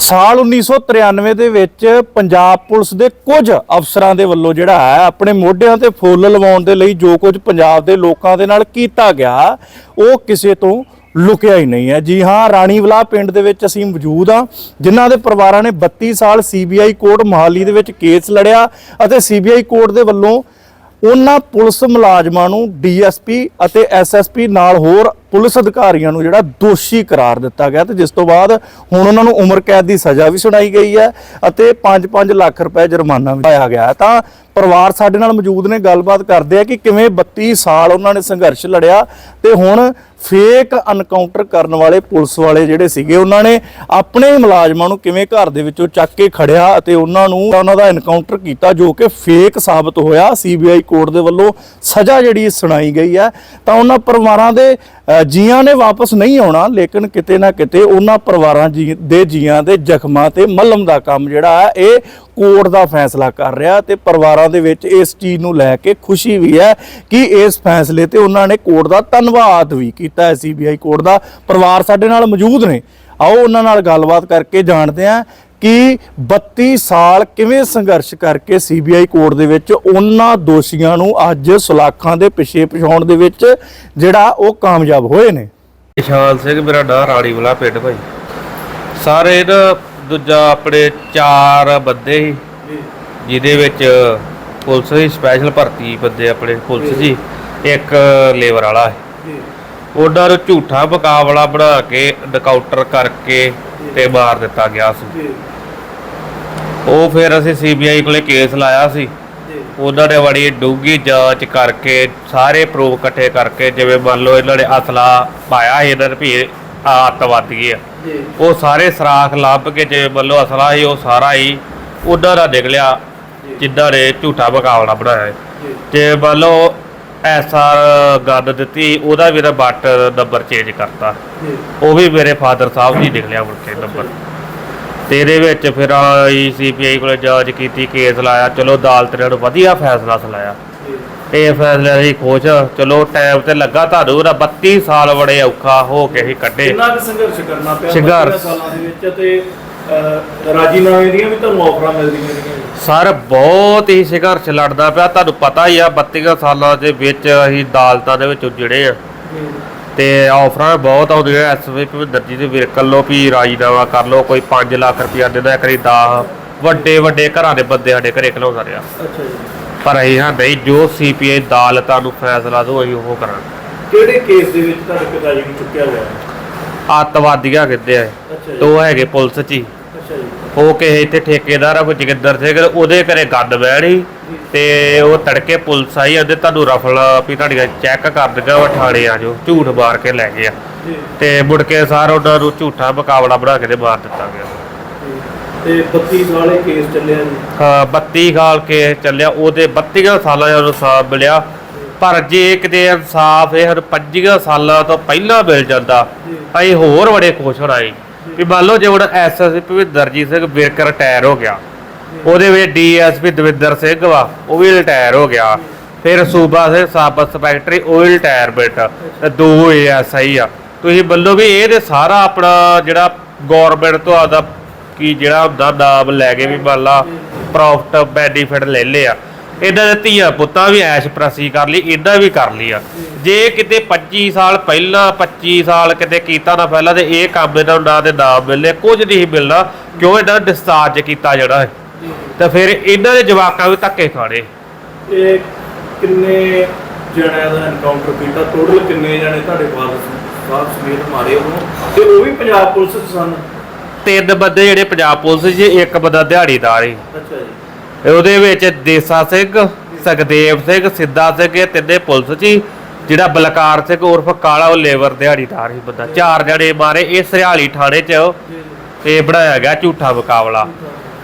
ਸਾਲ 1993 ਦੇ ਵਿੱਚ ਪੰਜਾਬ ਪੁਲਿਸ ਦੇ ਕੁਝ ਅਫਸਰਾਂ ਦੇ ਵੱਲੋਂ ਜਿਹੜਾ ਹੈ, ਆਪਣੇ ਮੋਢਿਆਂ ਤੇ ਫੁੱਲ ਲਵਾਉਣ ਦੇ ਲਈ ਜੋ ਕੁਝ ਪੰਜਾਬ ਦੇ ਲੋਕਾਂ ਦੇ ਨਾਲ ਕੀਤਾ ਗਿਆ, ਉਹ ਕਿਸੇ ਤੋਂ ਲੁਕਿਆ ਹੀ ਨਹੀਂ ਹੈ। ਜੀ ਹਾਂ, ਰਾਣੀਵਾਲਾ ਪਿੰਡ ਦੇ ਵਿੱਚ ਅਸੀਂ ਮੌਜੂਦ ਹਾਂ, ਜਿਨ੍ਹਾਂ ਦੇ ਪਰਿਵਾਰਾਂ ਨੇ 32 ਸਾਲ ਸੀਬੀਆਈ ਕੋਰਟ ਮੋਹਾਲੀ ਦੇ ਵਿੱਚ ਕੇਸ ਲੜਿਆ ਅਤੇ ਸੀਬੀਆਈ ਕੋਰਟ ਦੇ ਵੱਲੋਂ ਉਹਨਾਂ ਪੁਲਿਸ ਮੁਲਾਜ਼ਮਾਂ ਨੂੰ ਡੀਐਸਪੀ ਅਤੇ ਐਸਐਸਪੀ ਨਾਲ ਹੋਰ ਪੁਲਿਸ ਅਧਿਕਾਰੀਆਂ ਨੂੰ ਜਿਹੜਾ ਦੋਸ਼ੀ ਕਰਾਰ ਦਿੱਤਾ ਗਿਆ ਤੇ ਜਿਸ ਤੋਂ ਬਾਅਦ ਹੁਣ ਉਹਨਾਂ ਨੂੰ ਉਮਰ ਕੈਦ ਦੀ ਸਜ਼ਾ ਵੀ ਸੁਣਾਈ ਗਈ ਹੈ ਅਤੇ 5-5 ਲੱਖ ਰੁਪਏ ਜੁਰਮਾਨਾ ਵੀ ਪਾਇਆ ਗਿਆ ਹੈ। ਤਾਂ ਪਰਿਵਾਰ ਸਾਡੇ ਨਾਲ ਮੌਜੂਦ ਨੇ, ਗੱਲਬਾਤ ਕਰਦੇ ਆ ਕਿ ਕਿਵੇਂ 32 ਸਾਲ ਉਹਨਾਂ ਨੇ ਸੰਘਰਸ਼ ਲੜਿਆ ਤੇ ਹੁਣ ਫੇਕ ਐਨਕਾਊਂਟਰ ਕਰਨ ਵਾਲੇ ਪੁਲਿਸ ਵਾਲੇ ਜਿਹੜੇ ਸੀਗੇ, ਉਹਨਾਂ ਨੇ ਆਪਣੇ ਮੁਲਾਜ਼ਮਾਂ ਨੂੰ ਕਿਵੇਂ ਘਰ ਦੇ ਵਿੱਚੋਂ ਚੱਕ ਕੇ ਖੜਿਆ ਅਤੇ ਉਹਨਾਂ ਨੂੰ ਉਹਨਾਂ ਦਾ ਐਨਕਾਊਂਟਰ ਕੀਤਾ ਜੋ ਕਿ ਫੇਕ ਸਾਬਤ ਹੋਇਆ ਸੀਬੀਆਈ ਕੋਰਟ ਦੇ ਵੱਲੋਂ ਸਜ਼ਾ ਜਿਹੜੀ ਸੁਣਾਈ ਗਈ ਹੈ ਤਾਂ ਉਹਨਾਂ ਪਰਿਵਾਰਾਂ ਦੇ ਜੀਆਂ ਨੇ ਵਾਪਸ ਨਹੀਂ ਆਉਣਾ, ਲੇਕਿਨ ਕਿਤੇ ਨਾ ਕਿਤੇ ਉਹਨਾਂ ਪਰਿਵਾਰਾਂ ਜੀ- ਦੇ ਜੀਆਂ ਦੇ ਜ਼ਖਮਾਂ ਤੇ ਮਲਮ ਦਾ ਕੰਮ ਜਿਹੜਾ ਹੈ, ਇਹ ਕੋਰਟ ਦਾ ਫੈਸਲਾ ਕਰ ਰਿਹਾ ਤੇ ਪਰਿਵਾਰਾਂ ਦੇ ਵਿੱਚ ਇਸ ਚੀਜ਼ ਨੂੰ ਲੈ ਕੇ ਖੁਸ਼ੀ ਵੀ ਹੈ ਕਿ ਇਸ ਫੈਸਲੇ ਤੇ ਉਹਨਾਂ ਨੇ ਕੋਰਟ ਦਾ ਧੰਨਵਾਦ ਵੀ ਕੀਤਾ ਹੈ ਸੀਬੀਆਈ ਕੋਰਟ ਦਾ। ਪਰਿਵਾਰ ਸਾਡੇ ਨਾਲ ਮੌਜੂਦ ਨੇ। ਆਓ ਉਹਨਾਂ ਨਾਲ ਗੱਲਬਾਤ ਕਰਕੇ ਜਾਣਦੇ ਹਾਂ। ਕਿ 32 ਸਾਲ ਕਿਵੇਂ ਸੰਘਰਸ਼ ਕਰਕੇ ਸੀਬੀਆਈ ਕੋਰਟ ਦੇ ਵਿੱਚ ਉਹਨਾਂ ਦੋਸ਼ੀਆਂ ਨੂੰ ਅੱਜ ਸੁਲਾਖਾਂ ਦੇ ਪਿੱਛੇ ਪਛਾਉਣ ਦੇ ਵਿੱਚ ਜਿਹੜਾ ਉਹ ਕਾਮਯਾਬ ਹੋਏ ਨੇ? ਨਿਸ਼ਾਨ ਸਿੰਘ, ਮੇਰਾ ਨਾਂ ਰਾਣੀ ਵਾਲਾ ਪਿੰਡ ਭਾਈ। ਸਾਰੇ ਨਾ ਦੂਜਾ ਆਪਣੇ ਚਾਰ ਬੰਦੇ ਸੀ, ਜਿਹਦੇ ਵਿੱਚ ਪੁਲਿਸ ਦੀ ਸਪੈਸ਼ਲ ਭਰਤੀ ਬੰਦੇ ਆਪਣੇ ਪੁਲਿਸ ਜੀ ਇੱਕ ਲੇਬਰ ਵਾਲਾ ਹੈ ਉਹਨਾਂ ਨੂੰ ਝੂਠਾ ਮੁਕਾਬਲਾ ਬਣਾ ਕੇ ਡਕਾਊਟਰ ਕਰਕੇ ਤੇ ਮਾਰ ਦਿੱਤਾ ਗਿਆ ਸੀ। ਉਹ ਫਿਰ ਅਸੀਂ ਸੀਬੀਆਈ ਕੋਲੇ ਕੇਸ ਲਾਇਆ ਸੀ। ਉਹਨਾਂ ਨੇ ਬੜੀ ਡੂੰਘੀ ਜਾਂਚ ਕਰਕੇ ਸਾਰੇ ਪ੍ਰੂਫ ਇਕੱਠੇ ਕਰਕੇ ਜਿਵੇਂ ਮੰਨ ਲਓ ਇਹਨਾਂ ਨੇ ਅਸਲਾ ਪਾਇਆ ਸੀ ਇਹਨਾਂ ਨੇ ਵੀ ਆਤਵਾਦੀ ਆ। ਉਹ ਸਾਰੇ ਸਰਾਖ ਲੱਭ ਕੇ ਜਿਵੇਂ ਮੰਨ ਲਓ ਅਸਲਾ ਸੀ ਉਹ ਸਾਰਾ ਹੀ ਉਹਨਾਂ ਦਾ ਨਿਕਲਿਆ ਜਿੱਦਾਂ ਨੇ ਝੂਠਾ ਮੁਕਾਬਲਾ ਬਣਾਇਆ। ਜੇ। ਮੰਨ ਲਓ ਐਸਆਰ ਗੱਦ ਦਿੱਤੀ ਉਹਦਾ ਵੀ ਇਹਦਾ ਬੱਟ ਨੰਬਰ ਚੇਂਜ ਕਰਤਾ। ਉਹ ਵੀ ਮੇਰੇ ਫਾਦਰ ਸਾਹਿਬ ਦੀ ਨਿਕਲਿਆ ਮੁੜ ਕੇ ਨੰਬਰ ਤੇ ਇਹਦੇ ਵਿੱਚ ਫਿਰ ਆਈ ਸੀਪੀਆਈ ਕੋਲੇ ਜਾਂਚ ਕੀਤੀ ਕੇਸ ਲਾਇਆ ਚਲੋ ਅਦਾਲਤ ਨੇ ਉਹਨੂੰ ਵਧੀਆ ਫੈਸਲਾ ਸੁਣਾਇਆ ਇਹ ਫੈਸਲੇ ਖੁਸ਼ ਹਾਂ। ਚਲੋ ਟਾਈਮ ਤੇ ਲੱਗਾ ਤੁਹਾਨੂੰ ਉਹਦਾ 32 ਸਾਲ ਬੜੇ ਔਖਾ ਹੋ ਕੇ ਹੀ ਕੱਢੇ ਕਿੰਨਾ ਕੁ ਸੰਘਰਸ਼ ਕਰਨਾ ਪਿਆ ਸੰਘਰਸ਼। 32 ਸਾਲਾਂ ਦੇ ਵਿੱਚ ਤੇ ਅ, ਰਾਜੀਨਾਮੇ ਦੀਆਂ ਵੀ ਤੁਹਾਨੂੰ ਆਫਰਾਂ ਮਿਲਦੀਆਂ ਰਹੀਆਂ ਸਰ ਬਹੁਤ ਹੀ ਸੰਘਰਸ਼ ਲੜਦਾ ਪਿਆ ਤੁਹਾਨੂੰ ਪਤਾ ਹੀ ਆ 32 ਸਾਲਾਂ ਦੇ ਵਿੱਚ ਅਸੀਂ ਅਦਾਲਤਾਂ ਦੇ ਵਿੱਚ ਉਜੜੇ ਆ ਤੇ ਆਫਰਾਂ ਬਹੁਤ ਆਉਂਦੀਆਂ ਐਸਵੀ ਭਵਿੰਦਰ ਜੀ ਦੇ ਵਿਰਕਲ ਲੋ ਵੀ ਰਾਜੀਨਾਮਾ ਕਰ ਲੋ ਕੋਈ 5 ਲੱਖ ਰੁਪਇਆ ਦਿੰਦਾ ਕਰੀ 10 ਵੱਡੇ ਵੱਡੇ ਘਰਾਂ ਦੇ ਬੰਦੇ ਸਾਡੇ ਘਰੇ ਖਲੋਦਾ ਰਿਹਾ ਅੱਛਾ ਜੀ। ਪਰ ਅਸੀਂ ਹਾਂ ਨਹੀਂ ਜੋ ਸੀਪੀਆਈ ਅਦਾਲਤਾਂ ਨੂੰ ਫੈਸਲਾ ਦੋ ਅਸੀਂ ਉਹ ਕਰਾਂਗੇ। ਕਿਹੜੇ ਕੇਸ ਦੇ ਵਿੱਚ ਤੁਹਾਡੇ ਪਿਤਾ ਜੀ ਨੂੰ ਚੁੱਕਿਆ ਗਿਆ? ਅੱਤਵਾਦੀਆਂ ਕਹਿੰਦੇ ਆ ਅੱਛਾ ਹੈਗੇ ਪੁਲਿਸ 'ਚ ਹੀ। ਅੱਛਾ ਜੀ। ਉਹ ਕਿਸੇ ਇੱਥੇ ਠੇਕੇਦਾਰ ਆ ਕੋਈ ਜਗਿੰਦਰ ਸਿੰਘ ਉਹਦੇ ਘਰੇ ਗੰਦ ਬਹਿਣੀ ਤੇ ਉਹ ਤੜਕੇ ਪੁਲਿਸ ਆਈ ਉਹਦੇ ਤੁਹਾਨੂੰ ਰਫਲ ਵੀ ਤੁਹਾਡੀਆਂ ਚੈੱਕ ਕਰ ਦਿੰਗਾ ਥਾਣੇ ਆ ਜੋ ਝੂਠ ਮਾਰ ਕੇ ਲੈ ਗਏ ਆ। ਜੀ। ਤੇ ਮੁੜ ਕੇ ਸਾਰ ਉਹਨਾਂ ਨੂੰ ਝੂਠਾ ਮੁਕਾਬਲਾ ਬਣਾ ਕੇ ਤੇ ਮਾਰ ਦਿੱਤਾ ਗਿਆ। ਤੇ 32 ਸਾਲ ਇਹ ਕੇਸ ਚੱਲਿਆ ਜੀ? ਹਾਂ 32 ਸਾਲ ਕੇ ਚੱਲਿਆ ਉਹਦੇ 32 ਸਾਲਾਂ ਦਾ ਇਨਸਾਫ ਮਿਲਿਆ। ਪਰ ਜੇ ਕਿਤੇ ਇਨਸਾਫ ਇਹ ਸਾਨੂੰ 25 ਸਾਲਾਂ ਤੋਂ ਪਹਿਲਾਂ ਮਿਲ ਜਾਂਦਾ ਅਸੀਂ ਹੋਰ ਬੜੇ ਖੁਸ਼ ਹੋਣਾ ਸੀ ਵੀ ਮੰਨ ਲਓ ਜੇ ਹੁਣ ਐਸਐਸਪੀ ਭਵਿੰਦਰਜੀਤ ਸਿੰਘ ਵਿਰਕ ਰਿਟਾਇਰ ਹੋ ਗਿਆ ਉਹਦੇ ਵਿੱਚ ਡੀਐਸਪੀ ਦਵਿੰਦਰ ਸਿੰਘ ਵਾ, ਉਹ ਵੀ ਰਿਟਾਇਰ ਹੋ ਗਿਆ। ਫਿਰ ਸੂਬਾ ਸਿੰਘ ਸਾਬਤ ਸਪੈਕਟਰੀ ਉਹ ਵੀ ਰਿਟਾਇਰਮੈਂਟ ਤੇ ਦੋ ਐਸਆਈ ਆ। ਤੁਸੀਂ ਮੰਨੋ ਵੀ ਇਹ ਤੇ ਸਾਰਾ ਆਪਣਾ ਜਿਹੜਾ ਗਵਰਨਮੈਂਟ ਤੋਂ ਆਦਾ ਕੀ ਜਿਹੜਾ ਹੁੰਦਾ, ਨਾਮ ਲੈ ਕੇ ਵੀ ਮੰਨ ਲਾ ਪ੍ਰੋਫਿਟ ਬੈਨੀਫਿਟ ਲੈ ਲਿਆ ਇਹਨਾਂ ਦੇ ਧੀਆ ਪੁੱਤਾਂ ਵੀ ਐਸ਼ ਪ੍ਰਸੀ ਕਰ ਲਈ ਇਹਦਾ ਵੀ ਕਰ ਲਿਆ ਜੇ ਕਿਤੇ 25 ਸਾਲ ਪਹਿਲਾਂ 25 ਸਾਲ ਕਿਤੇ ਕੀਤਾ ਨਾ ਪਹਿਲਾਂ, ਤੇ ਇਹ ਕੰਮ ਇਹਨਾਂ ਨੂੰ ਨਾ ਤੇ ਨਾਮ ਮਿਲਨੇ ਕੁਝ ਨਹੀਂ ਮਿਲਣਾ, ਕਿਉਂ ਇਹਨਾਂ ਨੇ ਡਿਸਚਾਰਜ ਕੀਤਾ ਜਿਹੜਾ ਹੈ? ਤਾਂ ਫਿਰ ਇਹਨਾਂ ਦੇ ਜਵਾਕਾਂ ਵੀ ਧੱਕੇ ਖਾਣੇ। ਇਹ ਕਿੰਨੇ ਜਣਿਆਂ ਦਾ ਐਨਕਾਊਂਟਰ ਕੀਤਾ? ਟੋਟਲ ਕਿੰਨੇ ਜਣੇ ਤੁਹਾਡੇ ਫਾਦਰ ਸਾਹਿਬ ਸਮੇਤ ਮਾਰੇ ਉਹਨੂੰ? ਤੇ ਉਹ ਵੀ ਪੰਜਾਬ ਪੁਲਿਸ ਚ ਸਨ? ਤਿੰਨ ਬੰਦੇ ਜਿਹੜੇ ਪੰਜਾਬ ਪੁਲਿਸ 'ਚ ਇੱਕ ਬੰਦਾ ਦਿਹਾੜੀਦਾਰ ਸੀ। ਅੱਛਾ ਜੀ। ਉਹਦੇ ਵਿੱਚ ਦੇਸਾ ਸਿੰਘ ਸੁਖਦੇਵ ਸਿੰਘ ਸਿੱਧਾ ਸਿੰਘ ਇਹ ਤਿੰਨੇ ਪੁਲਿਸ 'ਚ ਹੀ। ਜਿਹੜਾ ਬਲਕਾਰ ਸਿੰਘ ਉਰਫ ਕਾਲਾ ਉਹ ਲੇਬਰ ਦਿਹਾੜੀਦਾਰ ਸੀ ਬੰਦਾ। ਚਾਰ ਜਣੇ ਮਾਰੇ ਇਹ ਸਰਿਆਲੀ ਥਾਣੇ 'ਚ। ਇਹ ਬਣਾਇਆ ਗਿਆ ਝੂਠਾ ਮੁਕਾਬਲਾ।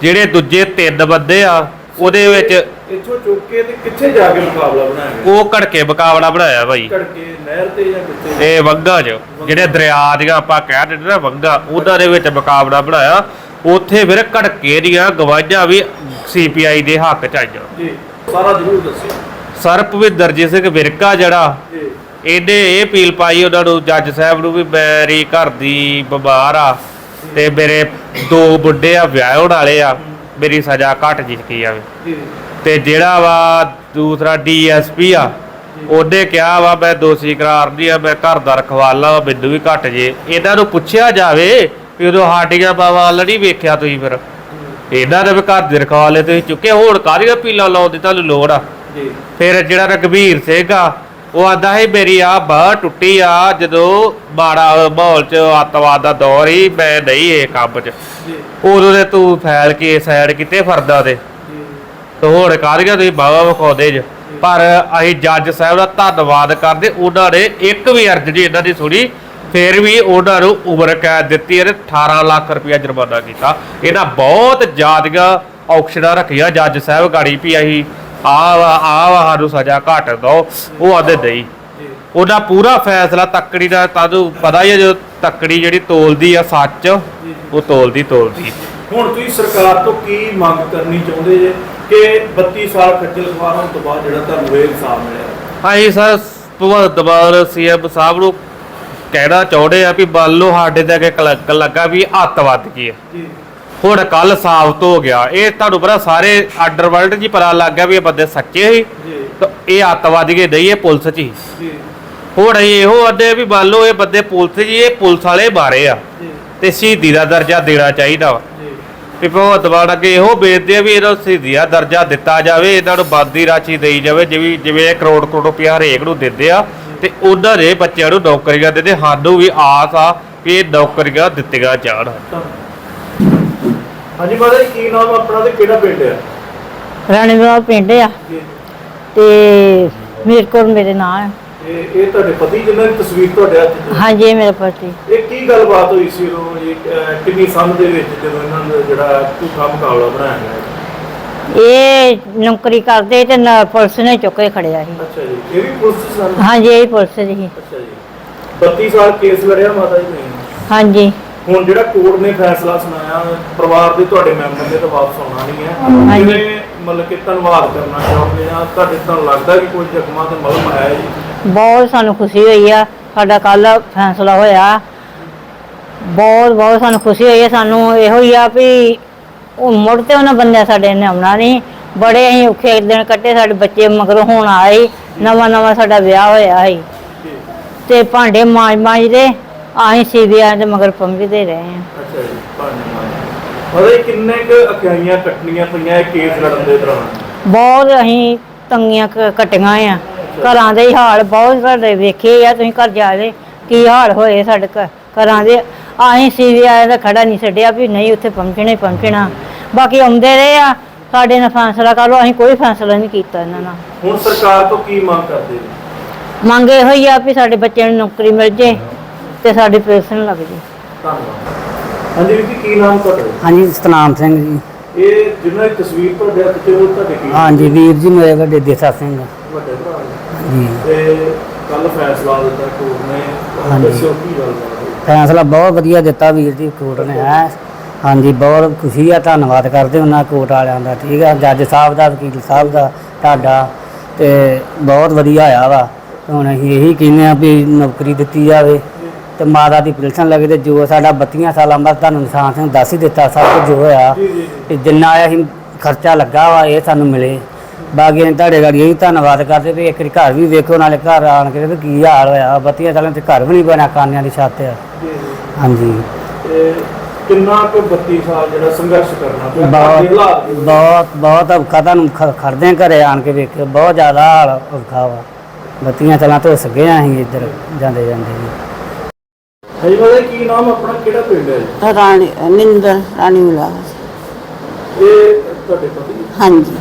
ਜਿਹੜੇ ਦੂਜੇ ਤਿੰਨ ਬੰਦੇ ਆ ਉਹਦੇ ਵਿੱਚ ਇੱਥੋਂ ਚੁੱਕ ਕੇ ਤੇ ਕਿੱਥੇ ਜਾ ਕੇ ਮੁਕਾਬਲਾ ਬਣਾਇਆ ਗਿਆ? ਉਹ ਘੜਕੇ ਮੁਕਾਬਲਾ ਬਣਾਇਆ ਭਾਈ। ਘੜਕੇ ਨਹਿਰ ਤੇ ਜਾਂ ਕਿੱਥੇ? ਇਹ ਵੰਗਾ 'ਚ ਜਿਹੜੇ ਦਰਿਆ ਦੀਆਂ ਆਪਾਂ ਕਹਿ ਦਿੰਦੇ ਨਾ ਵੰਗਾ ਉਹਨਾਂ ਦੇ ਵਿੱਚ ਮੁਕਾਬਲਾ ਬਣਾਇਆ। ਉੱਥੇ ਫਿਰ ਘੜਕੇ ਦੀਆਂ ਗਵਾਹਾਂ ਵੀ ਸੀਪੀਆਈ ਦੇ ਹੱਕ 'ਚ ਆਈਆਂ। ਜੀ ਸਾਰਾ ਜ਼ਰੂਰ ਦੱਸਿਓ। ਸਰ ਭਵਿੰਦਰਜੀਤ ਸਿੰਘ ਵਿਰਕਾ ਜਿਹੜਾ ਜੀ। ਇਹਨੇ ਇਹ ਅਪੀਲ ਪਾਈ ਉਹਨਾਂ ਨੂੰ ਜੱਜ ਸਾਹਿਬ ਨੂੰ ਵੀ ਮੇਰੀ ਘਰ ਦੀ ਬਿਮਾਰ ਆ। ਤੇ ਮੇਰੇ ਦੋ ਬੁੱਢੇ ਆ ਵਿਆਹਣ ਵਾਲੇ ਆ ਮੇਰੀ ਸਜ਼ਾ ਘੱਟ ਜਿੱਕੀ ਜਾਵੇ। ਜੀ। ਤੇ ਜਿਹੜਾ ਵਾ ਦੂਸਰਾ ਡੀਐਸਪੀ ਆ ਉਹਨੇ ਕਿਹਾ ਵਾ ਮੈਂ ਦੋਸ਼ੀ ਕਰਾਰ ਨਹੀਂ ਆ ਮੈਂ ਘਰ ਦਾ ਰਖਵਾਲਾ ਵਾ ਮੈਨੂੰ ਵੀ ਘੱਟ ਜੇ। ਇਹਨਾਂ ਨੂੰ ਪੁੱਛਿਆ ਜਾਵੇ ਵੀ ਉਦੋਂ ਸਾਡੀਆਂ ਬਾਬਾ ਵੱਲ ਨਹੀਂ ਵੇਖਿਆ ਤੁਸੀਂ ਫਿਰ। ਇਹਨਾਂ ਦੇ ਵੀ ਘਰ ਦੇ ਰਖਵਾਲੇ ਤੁਸੀਂ ਚੁੱਕੇ ਹੁਣ ਕਾਹਦੀਆਂ ਪੀਲਾ ਲਾਉਣ ਦੀ ਤੁਹਾਨੂੰ ਲੋੜ ਆ? ਜੀ। ਫਿਰ ਜਿਹੜਾ ਰਗਵੀਰ ਸਿੰਘ ਆ ਉਹ ਆਂਦਾ ਹੈ ਮੇਰੀ ਆ ਬਾਹ ਟੁੱਟੀ ਆ ਜਦੋਂ ਮਾੜਾ ਮਾਹੌਲ ਚ ਅੱਤਵਾਦ ਦਾ ਦੌਰ ਹੀ ਮੈਂ ਨਹੀਂ ਇਹ ਕੰਮ ਚ। ਜੀ। ਉਦੋਂ ਦੇ ਤੂੰ ਫੈਲ ਕੇ ਸਾਈਡ ਕਿਤੇ ਫਰਦਾ ਤੇ। ਜੀ। ਤੇ ਹੁਣ ਕਾਰੀਆਂ ਤੁਸੀਂ ਬਾਵਾ ਵਿਖਾਉਂਦੇ ਜੇ? ਪਰ ਅਸੀਂ ਜੱਜ ਸਾਹਿਬ ਦਾ ਧੰਨਵਾਦ ਕਰਦੇ ਉਹਨਾਂ ਨੇ ਇੱਕ ਵੀ ਅਰਜ਼ ਨਹੀਂ ਇਹਨਾਂ ਦੀ ਸੁਣੀ ਫਿਰ ਵੀ ਉਹਨਾਂ ਨੂੰ ਉਮਰ ਕੈਦ ਦਿੱਤੀ ਅਤੇ 18 ਲੱਖ ਰੁਪਇਆ ਜੁਰਮਾਨਾ ਕੀਤਾ। ਇਹਨਾਂ ਬਹੁਤ ਜ਼ਿਆਦੀਆਂ ਔਕਸ਼ਨਾਂ ਰੱਖੀਆਂ ਜੱਜ ਸਾਹਿਬ ਗਾੜੀ ਵੀ ਅਸੀਂ ਆ ਵਾ ਆ ਵਾ ਸਾਨੂੰ ਸਜ਼ਾ ਘੱਟ ਦੋ ਉਹ ਆਦੇ ਦਈ ਜੀ। ਉਹਦਾ ਪੂਰਾ ਫੈਸਲਾ ਤੱਕੜੀ ਦਾ ਤੁਹਾਨੂੰ ਪਤਾ ਹੀ ਹੈ ਜੋ ਤੱਕੜੀ ਜਿਹੜੀ ਤੋਲਦੀ ਆ ਸੱਚ ਉਹ ਤੋਲਦੀ ਤੋਲਦੀ। ਹੁਣ ਤੁਸੀਂ ਸਰਕਾਰ ਤੋਂ ਕੀ ਮੰਗ ਕਰਨੀ ਚਾਹੁੰਦੇ ਜੇ ਕਿ 32 ਸਾਲ ਖੱਜਲ ਖਵਾਰ ਹੋਣ ਤੋਂ ਬਾਅਦ ਜਿਹੜਾ ਤੁਹਾਨੂੰ ਇਹ ਇਨਸਾਫ ਮਿਲਿਆ? ਅਸੀਂ ਸਰ ਭਗਵੰਤ ਮਾਨ ਸੀਐਮ ਸਾਹਿਬ ਨੂੰ ਕਹਿਣਾ ਚਾਹੁੰਦੇ ਆ ਵੀ ਲਓ ਸਾਡੇ ਤੇ ਅੱਗੇ ਕਲੰਕ ਲੱਗਾ ਵੀ ਵੱਧ ਗਈ ਹੈ ਜੀ। ਹੁਣ ਕੱਲ ਸਾਬਤ ਹੋ ਗਿਆ। ਇਹ ਤੁਹਾਨੂੰ ਪਤਾ ਸਾਰੇ ਅੰਡਰਵਰਲਡ 'ਚ ਹੀ ਪਤਾ ਲੱਗ ਗਿਆ ਵੀ ਇਹ ਬੰਦੇ ਸੱਚੇ ਸੀ। ਜੀ। ਤਾਂ ਇਹ ਅੱਤਵਾਦੀ ਕੇ ਨਹੀਂ ਇਹ ਪੁਲਿਸ 'ਚ ਹੀ। ਜੀ। ਹੁਣ ਇਹੋ ਅੱਡੇ ਵੀ ਮੰਨ ਲਓ ਇਹ ਬੰਦੇ ਪੁਲਿਸ ਹੀ ਇਹ ਪੁਲਿਸ ਵਾਲੇ ਮਾਰੇ ਆ। ਜੀ। ਤੇ ਸ਼ਹੀਦੀ ਦਾ ਦਰਜਾ ਦੇਣਾ ਚਾਹੀਦਾ ਵਾ। ਜੀ। ਵੀ ਭਗਵੰਤ ਮਾਨ ਅੱਗੇ ਇਹੋ ਬੇਨਦੇ ਆ ਵੀ ਇਹਨਾਂ ਸ਼ਹੀਦੀ ਦਾ ਦਰਜਾ ਦਿੱਤਾ ਜਾਵੇ ਇਹਨਾਂ ਨੂੰ ਬੰਦੀ ਰਾਸ਼ੀ ਦੇਈ ਜਾਵੇ ਜਿਵੇਂ ਜਿਵੇਂ ਇਹ ਕਰੋੜ ਕਰੋੜ ਰੁਪਇਆ ਹਰੇਕ ਨੂੰ ਦਿੰਦੇ ਆ ਤੇ ਉਹਨਾਂ ਦੇ ਬੱਚਿਆਂ ਨੂੰ ਨੌਕਰੀਆਂ ਦਿੰਦੇ ਸਾਨੂੰ ਵੀ ਆਸ ਆ ਵੀ ਇਹ ਨੌਕਰੀਆਂ ਦਿੱਤੀਆਂ ਜਾਣ। ਹਾਂਜੀ ਮਾਤਾ ਜੀ ਕੀ ਨਾਮ ਆਪਣਾ ਤੇ ਕਿਹੜਾ ਪਿੰਡ ਹੈ ਰਾਣੀਵਾਲ ਪਿੰਡ ਆ। ਜੀ। ਤੇ ਮੇਰੇ ਕੋਲ ਮੇਰੇ ਨਾਂ ਹੈ ਇਹ ਇਹ ਤੁਹਾਡੇ ਪਤੀ ਜਿਨ੍ਹਾਂ ਦੀ ਤਸਵੀਰ ਤੁਹਾਡੇ ਹੱਥ 'ਚ। ਹਾਂਜੀ ਇਹ ਮੇਰੇ ਪਤੀ। ਇਹ ਕੀ ਗੱਲਬਾਤ ਹੋਈ ਸੀ ਉਦੋਂ? ਜੀ ਅਹ ਕਿੰਨੀ ਸੰਨ ਦੇ ਵਿੱਚ ਜਦੋਂ ਇਹਨਾਂ ਦਾ ਜਿਹੜਾ ਝੂਠਾ ਮੁਕਾਬਲਾ ਬਣਾਇਆ ਗਿਆ ਇਹ ਨੌਕਰੀ ਕਰਦੇ ਤੇ ਨਾ ਪੁਲਿਸ ਨੇ ਚੁੱਕ ਕੇ ਖੜਿਆ ਸੀ। ਅੱਛਾ ਜੀ ਇਹ ਵੀ ਪੁਲਿਸ ਸਨ? ਹਾਂਜੀ ਇਹ ਪੁਲਿਸ ਦੀ ਸੀ। ਅੱਛਾ ਜੀ। 32 ਸਾਲ ਕੇਸ ਲੜਿਆ ਮਾਤਾ ਜੀ ਨੇ ਹਾਂਜੀ। ਹੁਣ ਜਿਹੜਾ ਕੋਰਟ ਨੇ ਫੈਸਲਾ ਸੁਣਾਇਆ ਪਰਿਵਾਰ ਦੇ ਤੁਹਾਡੇ ਮੈਂਬਰ ਨੇ ਤਾਂ ਵਾਪਸ ਆਉਣਾ ਨਹੀਂ ਹੈ। ਹਾਂਜੀ। ਜਿਵੇਂ ਮਤਲਬ ਕਿ ਧੰਨਵਾਦ ਕਰਨਾ ਚਾਹੁੰਦੇ ਆ ਤੁਹਾਡੇ ਤੁਹਾਨੂੰ ਲੱਗਦਾ ਕਿ ਕੋਈ ਜ਼ਖਮਾਂ ਤੇ ਮਲਮ ਆਇਆ ਜੀ? ਬਹੁਤ ਸਾਨੂੰ ਖੁਸ਼ੀ ਹੋਈ ਆ ਸਾਡਾ ਕੱਲ ਫੈਸਲਾ ਹੋਇਆ। ਬਹੁਤ ਬਹੁਤ ਸਾਨੂੰ ਖੁਸ਼ੀ ਹੋਈ ਆ ਸਾਨੂੰ ਇਹੋ ਹੀ ਆ ਵੀ ਉਹ ਮੁੜ ਤੇ ਉਹਨਾਂ ਬੰਦਿਆਂ ਸਾਡੇ ਨੇ ਆਉਣਾ ਨਹੀਂ। ਬੜੇ ਅਸੀਂ ਔਖੇ ਦਿਨ ਕੱਟੇ ਸਾਡੇ ਬੱਚੇ ਮਗਰੋਂ ਹੁਣ ਆਏ ਨਵਾਂ ਨਵਾਂ ਸਾਡਾ ਵਿਆਹ ਹੋਇਆ ਸੀ। ਤੇ ਭਾਂਡੇ ਮਾਂਜ ਮਾਂਜਦੇ ਅਸੀਂ ਸੀਵੀਆਂ ਦੇ ਮਗਰ ਪੰਗਦੇ ਰਹੇ ਹਾਂ ਅੱਛਾ ਜੀ ਮਤਲਬ ਕਿੰਨੇ ਕੁ ਅਖਿਆਈਆਂ ਕੱਟਣੀਆਂ ਪਈਆਂ ਇਹ ਕੇਸ ਲੜਨ ਦੇ ਦੌਰਾਨ? ਬਹੁਤ ਅਸੀਂ ਤੰਗੀਆਂ ਕ- ਕੱਟੀਆਂ ਆ। ਘਰਾਂ ਦੇ ਹੀ ਹਾਲ ਬਹੁਤ ਸਾਡੇ ਵੇਖੇ ਆ ਤੁਸੀਂ ਘਰ ਜਾ ਕੇ ਕੀ ਹਾਲ ਹੋਏ ਸਾਡੇ ਘ- ਘਰਾਂ ਦੇ। ਅਸੀਂ ਸੀਵੀਆਈ ਦਾ ਖੜਾ ਨਹੀਂ ਛੱਡਿਆ ਵੀ ਨਹੀਂ ਉੱਥੇ ਪਹੁੰਚਣਾ ਹੀ ਪਹੁੰਚਣਾ। ਬਾਕੀ ਆਉਂਦੇ ਰਹੇ ਆ ਸਾਡੇ ਨਾਲ ਫੈਸਲਾ ਕਰ ਲਓ ਅਸੀਂ ਕੋਈ ਫੈਸਲਾ ਨਹੀਂ ਕੀਤਾ ਇਹਨਾਂ ਨਾਲ। ਹੁਣ ਸਰਕਾਰ ਤੋਂ ਕੀ ਮੰਗ ਕਰਦੇ ਜੀ ਮੰਗ ਇਹੋ ਹੀ ਆ ਵੀ ਸਾਡੇ ਬੱਚਿਆਂ ਨੂੰ ਨੌਕਰੀ ਮਿਲ ਜੇ। ਤੇ ਸਾਡੀ ਪੈਨਸ਼ਨ ਲੱਗ ਜੇ ਧੰਨਵਾਦ। ਹਾਂਜੀ ਜੀ ਕੀ ਨਾਮ ਤੁਹਾਡਾ? ਹਾਂਜੀ ਸਤਨਾਮ ਸਿੰਘ ਜੀ। ਇਹ ਜਿਨ੍ਹਾਂ ਦੀ ਤਸਵੀਰ ਤੁਹਾਡੇ ਹੱਥ 'ਚ ਉਹ ਤੁਹਾਡੇ ਕੀ? ਹਾਂਜੀ ਵੀਰ ਜੀ ਮੇਰੇ ਵੱਡੇ ਦੇਸਾ ਸਿੰਘ। ਵੱਡੇ ਭਰਾ। ਜੀ। ਤੇ ਕੱਲ ਫੈਸਲਾ ਦਿੱਤਾ ਕੋਰਟ ਨੇ। ਹਾਂਜੀ। ਦੱਸਿਓ ਕੀ ਗੱਲ ਹੋਈ ਫੈਸਲਾ ਬਹੁਤ ਵਧੀਆ ਦਿੱਤਾ ਵੀਰ ਜੀ ਕੋਰਟ ਨੇ ਹੈ। ਹਾਂਜੀ ਬਹੁਤ ਖੁਸ਼ੀ ਆ ਧੰਨਵਾਦ ਕਰਦੇ ਉਹਨਾਂ ਕੋਰਟ ਵਾਲਿਆਂ ਦਾ ਠੀਕ ਆ। ਜੱਜ ਸਾਹਿਬ ਦਾ ਵਕੀਲ ਸਾਹਿਬ ਦਾ ਤੁਹਾਡਾ ਤੇ ਬਹੁਤ ਵਧੀਆ ਆਇਆ ਵਾ। ਹੁਣ ਅਸੀਂ ਇਹੀ ਕਹਿੰਦੇ ਆ ਵੀ ਨੌਕਰੀ ਦਿੱਤੀ ਜਾਵੇ। ਤੇ ਮਾਤਾ ਦੀ ਪਿਲਸਨ ਲੱਗੇ ਤੇ ਜੋ ਸਾਡਾ 32 ਸਾਲਾਂ ਬਾਅਦ ਤੁਹਾਨੂੰ ਨਿਸ਼ਾਨ ਸਿੰਘ ਦੱਸ ਹੀ ਦਿੱਤਾ ਸਭ ਕੁਝ ਜੋ ਹੋਇਆ ਤੇ ਜਿੰਨਾ ਅਸੀਂ ਖਰਚਾ ਲੱਗਾ ਵਾ ਇਹ ਸਾਨੂੰ ਮਿਲੇ। ਬਾਕੀ ਅਸੀਂ ਤੁਹਾਡੇ ਗਾੜੀ ਇਹ ਧੰਨਵਾਦ ਕਰਦੇ ਵੀ ਇੱਕ ਵਾਰੀ ਘਰ ਵੀ ਵੇਖੋ ਨਾਲੇ ਘਰ ਆਣ ਕੇ ਵੀ ਕੀ ਹਾਲ ਹੋਇਆ। ਬੱਤੀਆਂ ਚੱਲਣ ਤੇ ਘਰ ਵੀ ਨਹੀਂ ਬਣਿਆ ਕਾਨਿਆਂ ਦੀ ਛੱਤ ਆ। ਹਾਂਜੀ। ਤੇ ਕਿੰਨਾ ਕੁ 32 ਸਾਲ ਜਿਹੜਾ ਸੰਘਰਸ਼ ਕਰਨਾ ਪਿਆ? ਬਹੁਤ। ਬਹੁਤ ਔਖਾ ਤੁਹਾਨੂੰ ਖੜਦੇ ਘਰੇ ਆਣ ਕੇ ਵੇਖਿਓ ਬਹੁਤ ਜ਼ਿਆਦਾ ਹਾਲ ਔਖਾ ਵਾ। ਬੱਤੀਆਂ ਚੱਲਾਂ ਤੋਂ ਸਗੇ ਆ ਅਸੀਂ ਇੱਧਰ ਜਾਂਦੇ ਜਾਂਦੇ ਜੀ ਹਾਂਜੀ ਬਾਬਾ ਜੀ, ਕੀ ਨਾਮ ਆਪਣਾ? ਕਿਹੜਾ ਪਿੰਡ ਹੈ ਜੀ? ਰਾਣੀ ਨਿੰਦਰ ਰਾਣੀ ਵਿਲਾਸ ਇਹ ਤੁਹਾਡੇ ਪਤੀ? ਹਾਂਜੀ।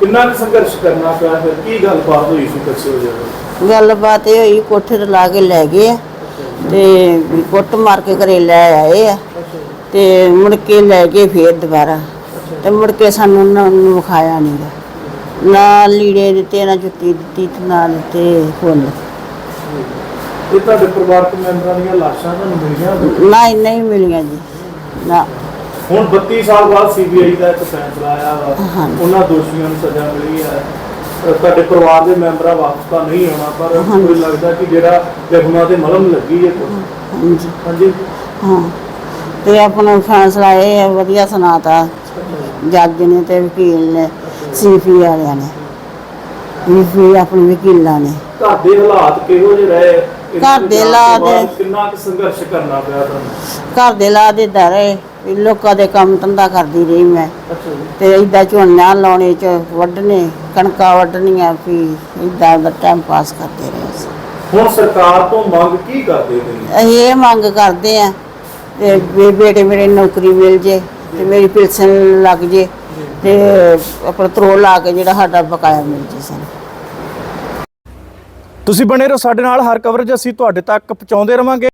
ਕਿੰਨਾ ਕੁ ਸੰਘਰਸ਼ ਕਰਨਾ ਪਿਆ? ਫਿਰ ਕੀ ਗੱਲਬਾਤ ਹੋਈ ਸੀ ਦੱਸਿਓ ਜਰਾ ਗੱਲਬਾਤ ਇਹ ਹੋਈ ਕੋਠੇ ਤੇ ਲਾ ਕੇ ਲੈ ਗਏ ਆ ਤੇ ਵੀ ਕੁੱਟ ਮਾਰ ਕੇ ਘਰੇ ਲੈ ਆਏ ਆ ਤੇ ਮੁੜ ਕੇ ਲੈ ਗਏ ਫੇਰ ਦੁਬਾਰਾ। ਤੇ ਮੁੜ ਕੇ ਸਾਨੂੰ ਉਹਨਾਂ ਨੂੰ ਵਿਖਾਇਆ ਨਹੀਂਗਾ ਨਾ ਲੀੜੇ ਦਿੱਤੇ ਨਾ ਜੁੱਤੀ ਦਿੱਤੀ ਤੇ ਨਾ ਦਿੱਤੇ ਫੁੱਲ। ਇਹ ਤੁਹਾਡੇ ਪਰਿਵਾਰਕ ਮੈਂਬਰਾਂ ਦੀਆਂ ਲਾਸ਼ਾਂ ਤੁਹਾਨੂੰ ਮਿਲੀਆਂ ਨਾ ਹੀ ਨਹੀਂ ਮਿਲੀਆਂ ਜੀ। ਨਾ। ਹੁਣ 32 ਸਾਲ ਬਾਅਦ ਸੀਬੀਆਈ ਦਾ ਇੱਕ ਫੈਸਲਾ ਆਇਆ ਵਾ। ਉਹਨਾਂ ਦੋਸ਼ੀਆਂ ਨੂੰ ਸਜ਼ਾ ਮਿਲੀ ਹੈ। ਤੁਹਾਡੇ ਪਰਿਵਾਰ ਦੇ ਮੈਂਬਰਾਂ ਵਾਪਸ ਤਾਂ ਨਹੀਂ ਆਉਣਾ ਪਰ। ਕੋਈ ਲੱਗਦਾ ਕਿ ਜਿਹੜਾ ਜ਼ਖਮਾਂ ਤੇ ਮਲਮ ਲੱਗੀ ਹੈ ਕੁਛ। ਹਾਂਜੀ। ਹਾਂ। ਤੇ ਆਪਣਾ ਫੈਸਲਾ ਇਹ ਹੈ ਵਧੀਆ ਸੁਣਾਤਾ। ਜੱਜ ਨੇ ਤੇ ਵਕੀਲ ਨੇ ਸੀਫੀ ਵਾਲਿਆਂ ਨੇ। ਵੀ ਆਪਣੇ ਵਕੀਲਾਂ ਨੇ। ਘਰ ਦੇ ਹਾਲਾਤ ਕਿਹੋ ਜਿਹੇ ਰਹੇ? ਘਰ ਦੇ। ਹਾਲਾਤ- ਕਿੰਨਾ ਕੁ ਸੰਘਰਸ਼ ਕਰਨਾ ਪਿਆ ਤੁਹਾਨੂੰ? ਘਰ ਦੇ ਲਾ ਦੇ ਵੀ ਲੋਕਾਂ ਦੇ ਕੰਮ ਧੰਦਾ ਕਰਦੀ ਰਹੀ ਮੈਂ। ਅੱਛਾ ਜੀ। ਤੇ ਇਦਾਂ ਝੋਨਾ ਲਾਉਣੇ ਚ ਵੱਢਣੇ ਕਣਕਾਂ ਵੱਢਣੀਆਂ ਵੀ ਇਦਾਂ ਦਾ ਟਾਈਮ ਪਾਸ ਕਰਦੇ ਰਹੇ ਅਸੀਂ। ਹੁਣ ਸਰਕਾਰ ਤੋਂ ਮੰਗ ਕੀ ਕਰਦੇ ਤੁਸੀਂ ਅਸੀਂ ਇਹ ਮੰਗ ਕਰਦੇ ਆ ਤੇ ਵੀ ਬੇਟੇ ਮੇਰੇ ਨੂੰ ਨੌਕਰੀ ਮਿਲ ਜੇ ਤੇ ਮੇਰੀ ਪਿਲਸਨ ਲੱਗ ਜੇ। ਤੇ ਆਪਣਾ ਤਰੋ ਲਾ ਕੇ ਜਿਹੜਾ ਸਾਡਾ ਬਕਾਇਆ ਮਿਲ ਜੇ ਸਾਨੂੰ। ਤੁਸੀਂ ਬਣੇ ਰਹੋ ਸਾਡੇ ਨਾਲ ਹਰ ਕਵਰੇਜ ਅਸੀਂ ਤੁਹਾਡੇ ਤੱਕ ਪਹੁੰਚਾਉਂਦੇ ਰਵਾਂਗੇ।